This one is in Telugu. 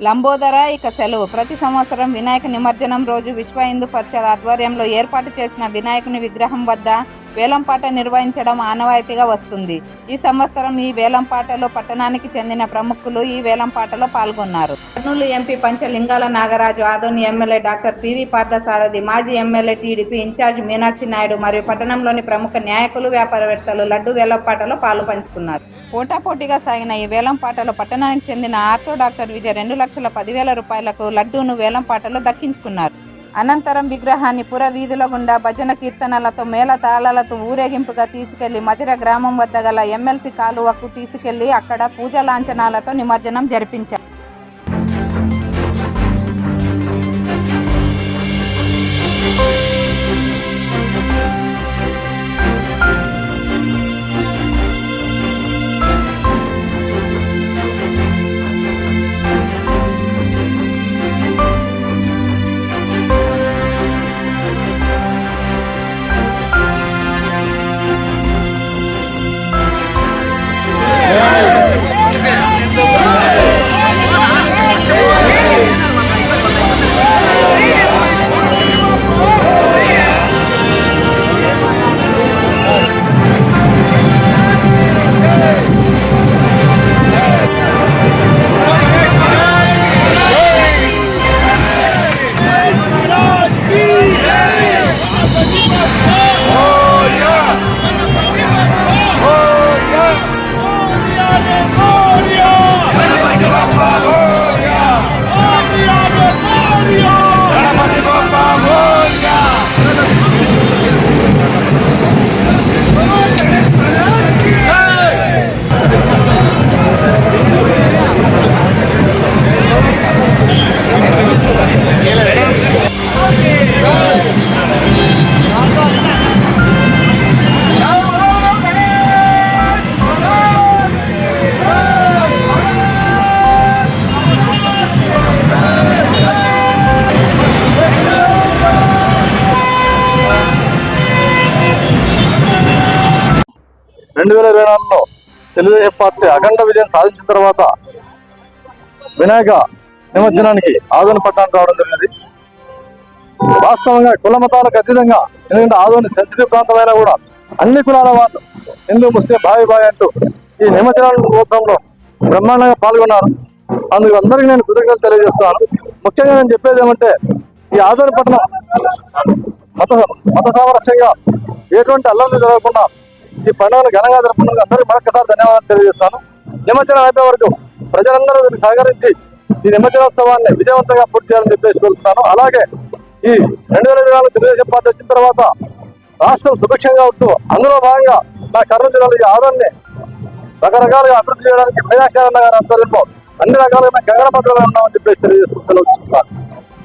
లంబోదర ఇక సెలవు. ప్రతి సంవత్సరం వినాయక నిమజ్జనం రోజు విశ్వ హిందూ పరిషత్ ఆధ్వర్యంలో ఏర్పాటు చేసిన వినాయకుని విగ్రహం వద్ద వేలంపాట నిర్వహించడం ఆనవాయితీగా వస్తుంది. ఈ సంవత్సరం ఈ వేలంపాటలో పట్టణానికి చెందిన ప్రముఖులు ఈ వేలంపాటలో పాల్గొన్నారు. Kurnool MP Panchalingala Nagaraju Adoni MLA doctor PV Parthasarathy మాజీ MLA TDP incharge Meenakshi Naidu మరియు పట్టణంలోని ప్రముఖ న్యాయకులు వ్యాపారవేత్తలు లడ్డు వేలంపాటలో పాలు పంచుకున్నారు. పోటాపోటీగా సాగిన ఈ వేలంపాటలో పట్టణానికి చెందిన ఆర్థో డాక్టర్ విజయ్ రెండు లక్షల పదివేల రూపాయలకు లడ్డూను వేలంపాటలో దక్కించుకున్నారు. అనంతరం విగ్రహాన్ని పుర వీధుల గుండా భజన కీర్తనలతో మేళ తాళాలతో ఊరేగింపుగా తీసుకెళ్ళి మధిర గ్రామం వద్ద గల ఎమ్మెల్సీ కాలువకు తీసుకెళ్ళి అక్కడ పూజ లాంఛనాలతో నిమజ్జనం జరిపించారు. రెండు వేల ఇరవై నాలుగులో తెలుగుదేశం పార్టీ అఖండ విజయం సాధించిన తర్వాత వినాయక నిమజ్జనానికి ఆదోని పట్టణానికి రావడం జరిగింది. వాస్తవంగా కుల మతాలకు అతీతంగా ఎందుకంటే ఆదోని సెన్సిటివ్ ప్రాంతమైనా కూడా అన్ని కులాల వాళ్ళు హిందూ ముస్లిం భావి భావి అంటూ ఈ నిమజ్జన ఉత్సవంలో బ్రహ్మాండంగా పాల్గొన్నారు. అందుకు అందరికీ నేను కృతజ్ఞతలు తెలియజేస్తున్నాను. ముఖ్యంగా నేను చెప్పేది ఏమంటే ఈ ఆదోని పట్టణం మత మత సామరస్యంగా ఎటువంటి అల్లర్లు జరగకుండా ఈ పండుగను ఘనంగా జరుపుకున్నందుకు అందరికీ మరొకసారి ధన్యవాదాలు తెలియజేస్తాను. నిమజ్జనం అయిపోయే వరకు ప్రజలందరూ దీనికి సహకరించి ఈ నిమజ్జనోత్సవాన్ని విజయవంతంగా పూర్తి చేయాలని చెప్పేసి కోరుతున్నాను. అలాగే ఈ రెండు వేల ఇరవై నాలుగు తెలుగుదేశం పార్టీ వచ్చిన తర్వాత రాష్ట్రం సుభిక్షంగా ఉంటూ అందులో భాగంగా నా కర్నూలు జిల్లాలో ఈ ఆదరణని రకరకాలుగా అభివృద్ధి చేయడానికి మీనాక్షి గారి ఆధ్వర్యంలో అన్ని రకాలుగా గగన పత్రాలు ఉన్నామని చెప్పేసి తెలియజేస్తూ సెలవు